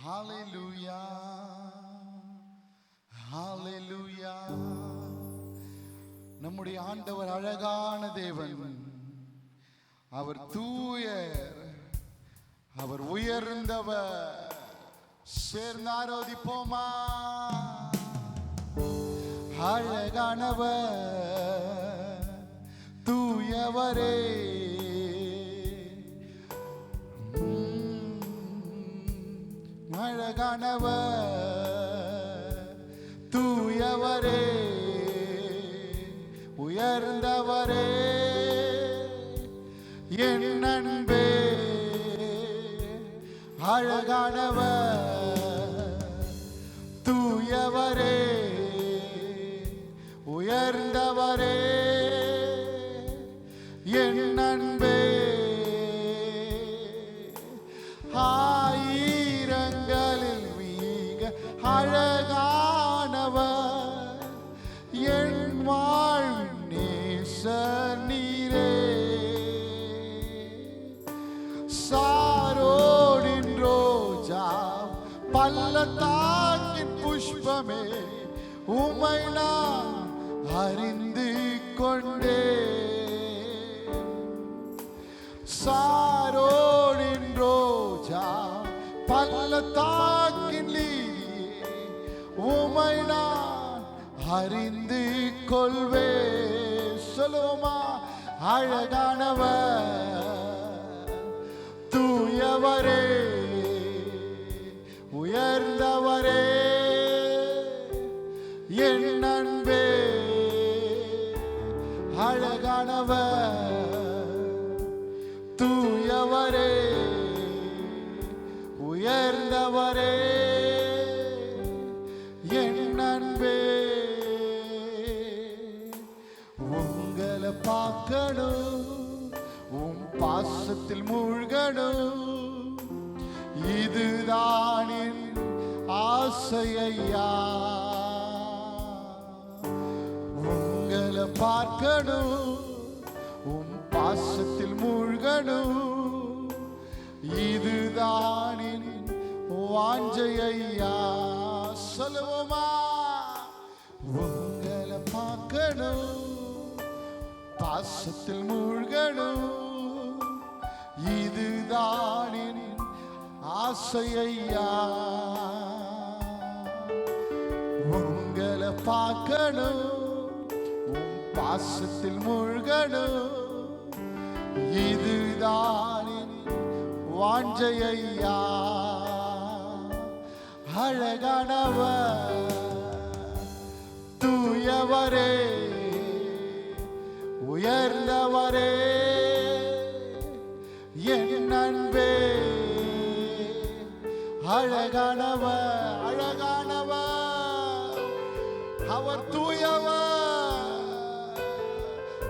Hallelujah. Hallelujah. நம்முடைய ஆண்டவர் அழகான தேவன் அவர் தூயர் அவர் உயர்ந்தவர் சேர்ந்து ஆரோதிப்போமா அழகானவர் தூயவரே அழகானவர் தூயவரே உயர்ந்தவரே என் அன்பே. அழகானவர் தூயவரே உயர்ந்தவரே. உமை நான் அறிந்து கொண்டே. சாரோடின் ரோஜா பள்ளத்தாக்கின் லீலியே உமை நான் அறிந்து கொள்வே. சொல்லுவோமா அழகானவர் தூயவரே உயர்ந்தவரே. உங்களை உன் பாசத்தில் மூழ்கணும் இதுதான் என் ஆசையா உங்களை பார்க்கணும் உன் பாசத்தில் மூழ்கணும் இதுதான் என் வாஞ்சையா சொல்லுவோமா? உங்களை பார்க்கணும் பாசத்தில் மூழ்கணும். இதுதான் என் ஆசையா உங்களை பார்க்கணும். உன் பாசத்தில் மூழ்கணும். இதுதான் என் வாஞ்சையா அழகானவர்.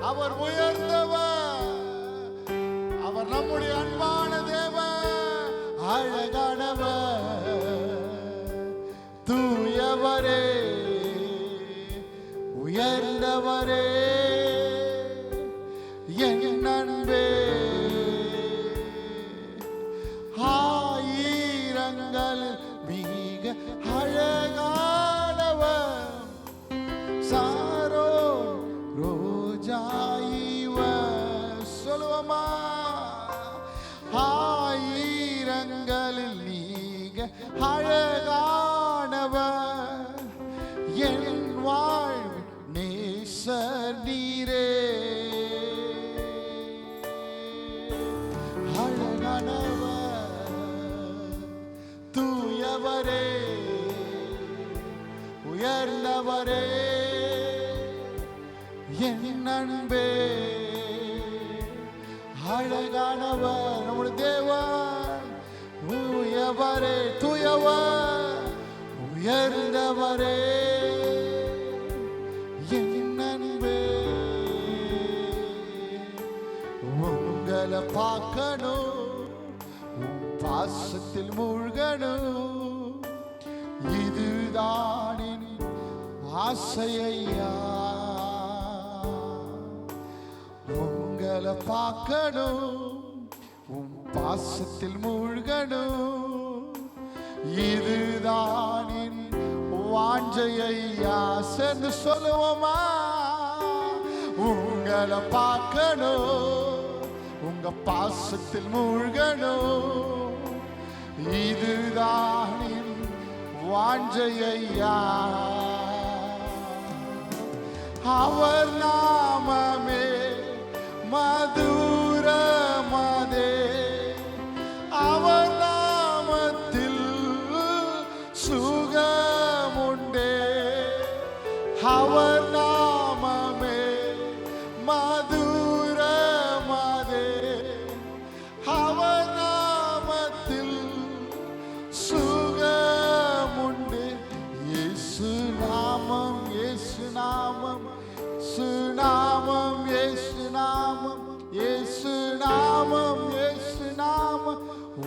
அவர் உயர்ந்தவர். அவர் நம்முடைய அன்பான தேவன் அழகானவர். தூயவரே உயர்ந்தவரே. உயர்ந்தவரே என் அன்பே. அழகானவர் நம்முடைய தேவன் உயவரே தூயவர் உயர்ந்தவரே என் அன்பே. உங்களை பார்க்கணும் பாசத்தில் மூழ்கணும். இதுதான் ஆசையா உங்களை பார்க்கணும் உன் பாசத்தில் மூழ்கணும். இதுதான் என் வாஞ்சையா சென்று சொல்லுவோமா? உங்களை பார்க்கணும் உங்க பாசத்தில் மூழ்கணும். இதுதான் என் வாஞ்சையா அவர் நாமமே மதுரமதே. அவர் நாமத்தில் சுகமுண்டே. அவர்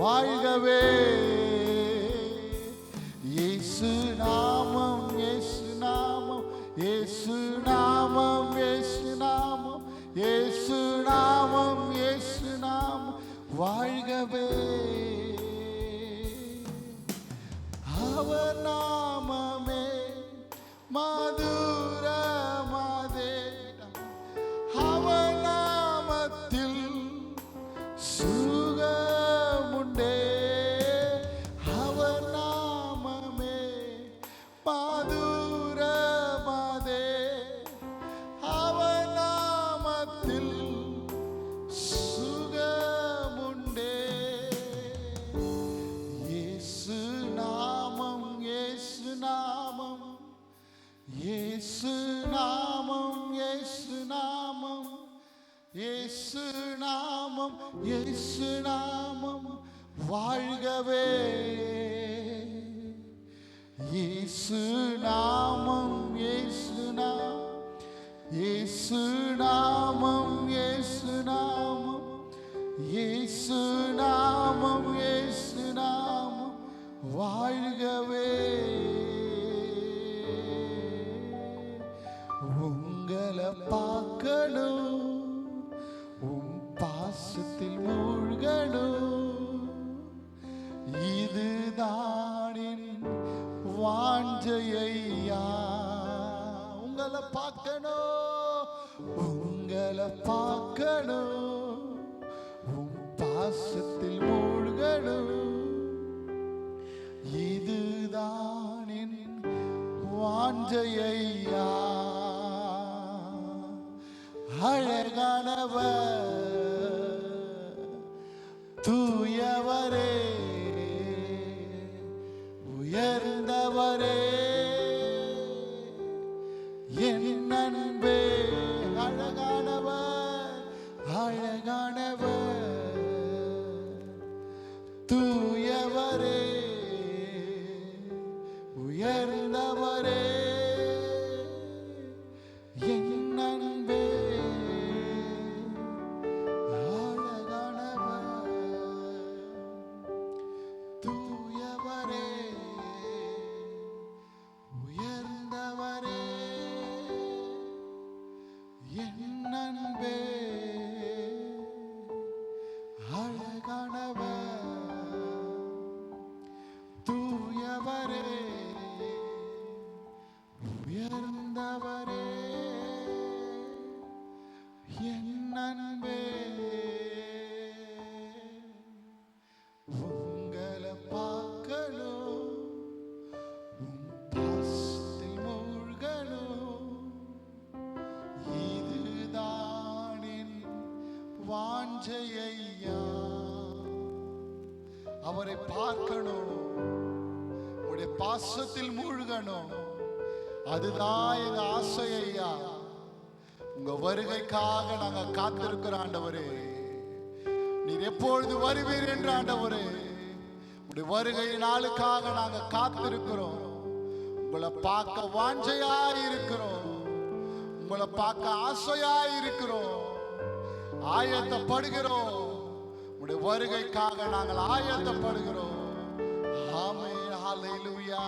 வாழ்கவே. இயேசு நாமம் இயேசு நாமம் இயேசு நாமம் இயேசு நாமம் இயேசு நாமம் இயேசு நாமம். வாழ்கவே. அவர் நாமமே மதுரமதே இயேசு நாமம் இயேசு நாமம் இயேசு நாமம் இயேசு நாமம் வாழ்கவே. இயேசு நாமம் இயேசு நாமம் இயேசு நாமம் இயேசு நாமம் இயேசு நாமம் இயேசு நாமம் வாழ்கவே. ராஜையா அழகானவர். அவரை பார்க்கணும். உடைய பாசத்தில் மூழ்கணும். அதுதான் எங்க ஆசை ஐயா. உங்க வருகைக்காக நாங்க காத்திருக்கிற ஆண்டவரே. நீர் எப்பொழுது வருவீர் என்று ஆண்டவரே. உடைய வருகை நாளுக்காக நாங்க காத்திருக்கிறோம். உங்களை பார்க்க வாஞ்சையா இருக்கிறோம். உங்களை பார்க்க ஆசையா இருக்கிறோம். ஆயத்தப்படுகிறோம். உடைய வருகைக்காக நாங்கள் ஆயத்தப்படுகிறோம். ஆமென். ஹalleluya